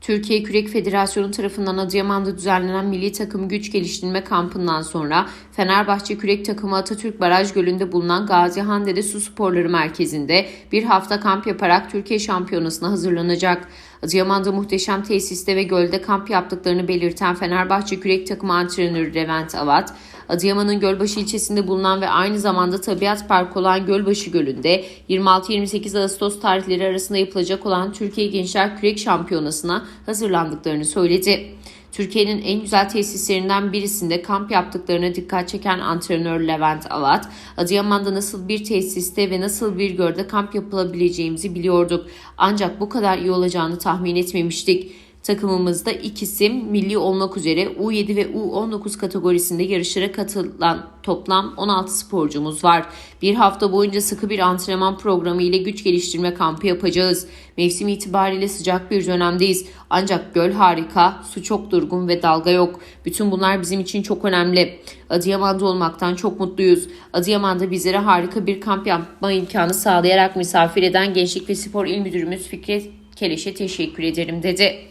Türkiye Kürek Federasyonu tarafından Adıyaman'da düzenlenen milli takım güç geliştirme kampından sonra Fenerbahçe Kürek takımı Atatürk Baraj Gölü'nde bulunan Gazi Hande'de Su Sporları Merkezi'nde bir hafta kamp yaparak Türkiye Şampiyonası'na hazırlanacak. Adıyaman'da muhteşem tesiste ve gölde kamp yaptıklarını belirten Fenerbahçe Kürek takımı antrenörü Levent Avat, Adıyaman'ın Gölbaşı ilçesinde bulunan ve aynı zamanda tabiat parkı olan Gölbaşı Gölü'nde 26-28 Ağustos tarihleri arasında yapılacak olan Türkiye Gençler Kürek Şampiyonası'na hazırlandıklarını söyledi. Türkiye'nin en güzel tesislerinden birisinde kamp yaptıklarına dikkat çeken antrenör Levent Avat, Adıyaman'da nasıl bir tesiste ve nasıl bir gölde kamp yapılabileceğimizi biliyorduk. Ancak bu kadar iyi olacağını tahmin etmemiştik. Takımımızda ikisi milli olmak üzere U7 ve U19 kategorisinde yarışlara katılan toplam 16 sporcumuz var. Bir hafta boyunca sıkı bir antrenman programı ile güç geliştirme kampı yapacağız. Mevsim itibariyle sıcak bir dönemdeyiz. Ancak göl harika, su çok durgun ve dalga yok. Bütün bunlar bizim için çok önemli. Adıyaman'da olmaktan çok mutluyuz. Adıyaman'da bizlere harika bir kamp yapma imkanı sağlayarak misafir eden Gençlik ve Spor İl Müdürümüz Fikret Keleş'e teşekkür ederim dedi.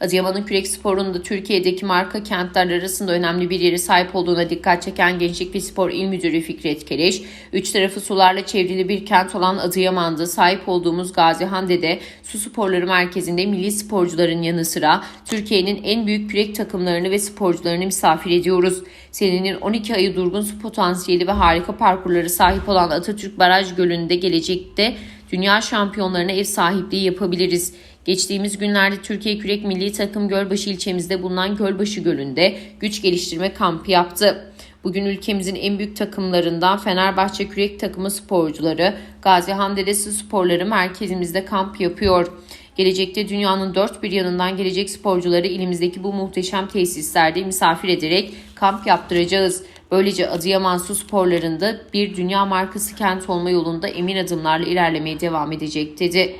Adıyaman'ın kürek sporunda Türkiye'deki marka kentler arasında önemli bir yere sahip olduğuna dikkat çeken Gençlik ve Spor İl Müdürü Fikret Keleş, üç tarafı sularla çevrili bir kent olan Adıyaman'da sahip olduğumuz Gazihande'de su sporları merkezinde milli sporcuların yanı sıra Türkiye'nin en büyük kürek takımlarını ve sporcularını misafir ediyoruz. Senenin 12 ayı durgun su potansiyeli ve harika parkurları sahip olan Atatürk Baraj Gölü'nde gelecekte dünya şampiyonlarına ev sahipliği yapabiliriz. Geçtiğimiz günlerde Türkiye Kürek Milli Takım Gölbaşı ilçemizde bulunan Gölbaşı Gölü'nde güç geliştirme kampı yaptı. Bugün ülkemizin en büyük takımlarından Fenerbahçe Kürek takımı sporcuları Gazi Hamdedesi Sporları merkezimizde kamp yapıyor. Gelecekte dünyanın dört bir yanından gelecek sporcuları ilimizdeki bu muhteşem tesislerde misafir ederek kamp yaptıracağız. Böylece Adıyaman Su Sporları'nda bir dünya markası kent olma yolunda emin adımlarla ilerlemeye devam edecek dedi.